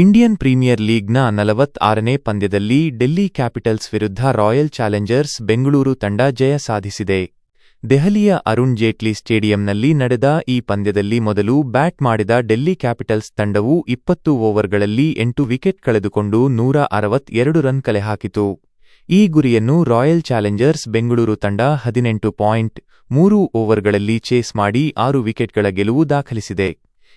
Indian premier ಲೀಗ್ನ ನಲವತ್ತಾರನೇ ಪಂದ್ಯದಲ್ಲಿ ಡೆಲ್ಲಿ ಕ್ಯಾಪಿಟಲ್ಸ್ ವಿರುದ್ಧ ರಾಯಲ್ ಚಾಲೆಂಜರ್ಸ್ ಬೆಂಗಳೂರು ತಂಡ ಜಯ ಸಾಧಿಸಿದೆ. ದೆಹಲಿಯ ಅರುಣ್ ಜೇಟ್ಲಿ ಸ್ಟೇಡಿಯಂನಲ್ಲಿ ನಡೆದ ಈ ಪಂದ್ಯದಲ್ಲಿ ಮೊದಲು ಬ್ಯಾಟ್ ಮಾಡಿದ ಡೆಲ್ಲಿ ಕ್ಯಾಪಿಟಲ್ಸ್ ತಂಡವು ಇಪ್ಪತ್ತು ಓವರ್ಗಳಲ್ಲಿ ಎಂಟು ವಿಕೆಟ್ ಕಳೆದುಕೊಂಡು ನೂರ ಅರವತ್ತೆರಡು ರನ್ ಕಲೆಹಾಕಿತು. ಈ ಗುರಿಯನ್ನು ರಾಯಲ್ ಚಾಲೆಂಜರ್ಸ್ ಬೆಂಗಳೂರು ತಂಡ ಹದಿನೆಂಟು ಪಾಯಿಂಟ್ ಮೂರು ಓವರ್ಗಳಲ್ಲಿ ಚೇಸ್ ಮಾಡಿ ಆರು ವಿಕೆಟ್ಗಳ ಗೆಲುವು ದಾಖಲಿಸಿದೆ.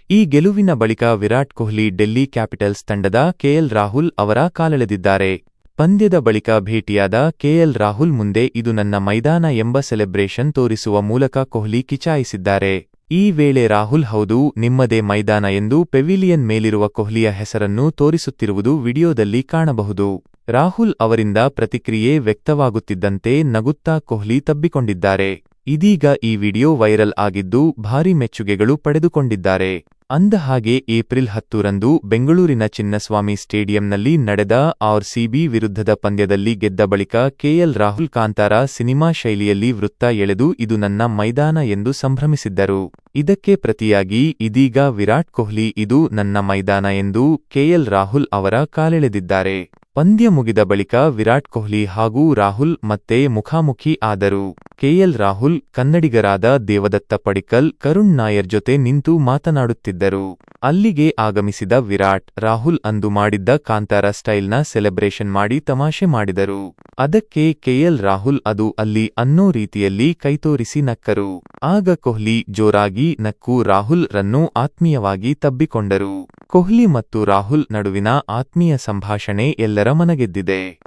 ಈ ಗೆಲುವಿನ ಬಳಿಕ ವಿರಾಟ್ ಕೊಹ್ಲಿ ಡೆಲ್ಲಿ ಕ್ಯಾಪಿಟಲ್ಸ್ ತಂಡದ ಕೆಎಲ್ ರಾಹುಲ್ ಅವರ ಕಾಲೆಳೆದಿದ್ದಾರೆ. ಪಂದ್ಯದ ಬಳಿಕ ಭೇಟಿಯಾದ ಕೆಎಲ್ ರಾಹುಲ್ ಮುಂದೆ ಇದು ನನ್ನ ಮೈದಾನ ಎಂಬ ಸೆಲೆಬ್ರೇಷನ್ ತೋರಿಸುವ ಮೂಲಕ ಕೊಹ್ಲಿ ಕಿಚಾಯಿಸಿದ್ದಾರೆ. ಈ ವೇಳೆ ರಾಹುಲ್ ಹೌದು, ನಿಮ್ಮದೇ ಮೈದಾನ ಎಂದು ಪೆವಿಲಿಯನ್ ಮೇಲಿರುವ ಕೊಹ್ಲಿಯ ಹೆಸರನ್ನು ತೋರಿಸುತ್ತಿರುವುದು ವಿಡಿಯೋದಲ್ಲಿ ಕಾಣಬಹುದು. ರಾಹುಲ್ ಅವರಿಂದ ಪ್ರತಿಕ್ರಿಯೆ ವ್ಯಕ್ತವಾಗುತ್ತಿದ್ದಂತೆ ನಗುತ್ತಾ ಕೊಹ್ಲಿ ತಬ್ಬಿಕೊಂಡಿದ್ದಾರೆ. ಇದೀಗ ಈ ವಿಡಿಯೋ ವೈರಲ್ ಆಗಿದ್ದು ಭಾರೀ ಮೆಚ್ಚುಗೆಗಳು ಪಡೆದುಕೊಂಡಿದ್ದಾರೆ. ಅಂದಹಾಗೆ ಏಪ್ರಿಲ್ ಹತ್ತರಂದು ಬೆಂಗಳೂರಿನ ಚಿನ್ನಸ್ವಾಮಿ ಸ್ಟೇಡಿಯಂನಲ್ಲಿ ನಡೆದ ಆರ್ಸಿಬಿ ವಿರುದ್ಧದ ಪಂದ್ಯದಲ್ಲಿ ಗೆದ್ದ ಬಳಿಕ ಕೆಎಲ್ ರಾಹುಲ್ ಕಾಂತಾರ ಸಿನಿಮಾ ಶೈಲಿಯಲ್ಲಿ ವೃತ್ತ ಎಳೆದು ಇದು ನನ್ನ ಮೈದಾನ ಎಂದು ಸಂಭ್ರಮಿಸಿದ್ದರು. ಇದಕ್ಕೆ ಪ್ರತಿಯಾಗಿ ಇದೀಗ ವಿರಾಟ್ ಕೊಹ್ಲಿ ಇದು ನನ್ನ ಮೈದಾನ ಎಂದು ಕೆಎಲ್ ರಾಹುಲ್ ಅವರ ಕಾಲೆಳೆದಿದ್ದಾರೆ. ಪಂದ್ಯ ಮುಗಿದ ಬಳಿಕ ವಿರಾಟ್ ಕೊಹ್ಲಿ ಹಾಗೂ ರಾಹುಲ್ ಮತ್ತೆ ಮುಖಾಮುಖಿ ಆದರು. ಕೆಎಲ್ ರಾಹುಲ್, ಕನ್ನಡಿಗರಾದ ದೇವದತ್ತ ಪಡಿಕಲ್, ಕರುಣ್ ನಾಯರ್ ಜೊತೆ ನಿಂತು ಮಾತನಾಡುತ್ತಿದ್ದರು. ಅಲ್ಲಿಗೆ ಆಗಮಿಸಿದ ವಿರಾಟ್, ರಾಹುಲ್ ಅಂದು ಮಾಡಿದ್ದ ಕಾಂತಾರ ಸ್ಟೈಲ್ನ ಸೆಲೆಬ್ರೇಷನ್ ಮಾಡಿ ತಮಾಷೆ ಮಾಡಿದರು. ಅದಕ್ಕೆ ಕೆಎಲ್ ರಾಹುಲ್ ಅದು ಅಲ್ಲಿ ಅನ್ನೋ ರೀತಿಯಲ್ಲಿ ಕೈತೋರಿಸಿ ನಕ್ಕರು. ಆಗ ಕೊಹ್ಲಿ ಜೋರಾಗಿ ನಕ್ಕು ರಾಹುಲ್ ರನ್ನು ಆತ್ಮೀಯವಾಗಿ ತಬ್ಬಿಕೊಂಡರು. ಕೊಹ್ಲಿ ಮತ್ತು ರಾಹುಲ್ ನಡುವಿನ ಆತ್ಮೀಯ ಸಂಭಾಷಣೆ ಎಲ್ಲರ ಮನಗೆದ್ದಿದೆ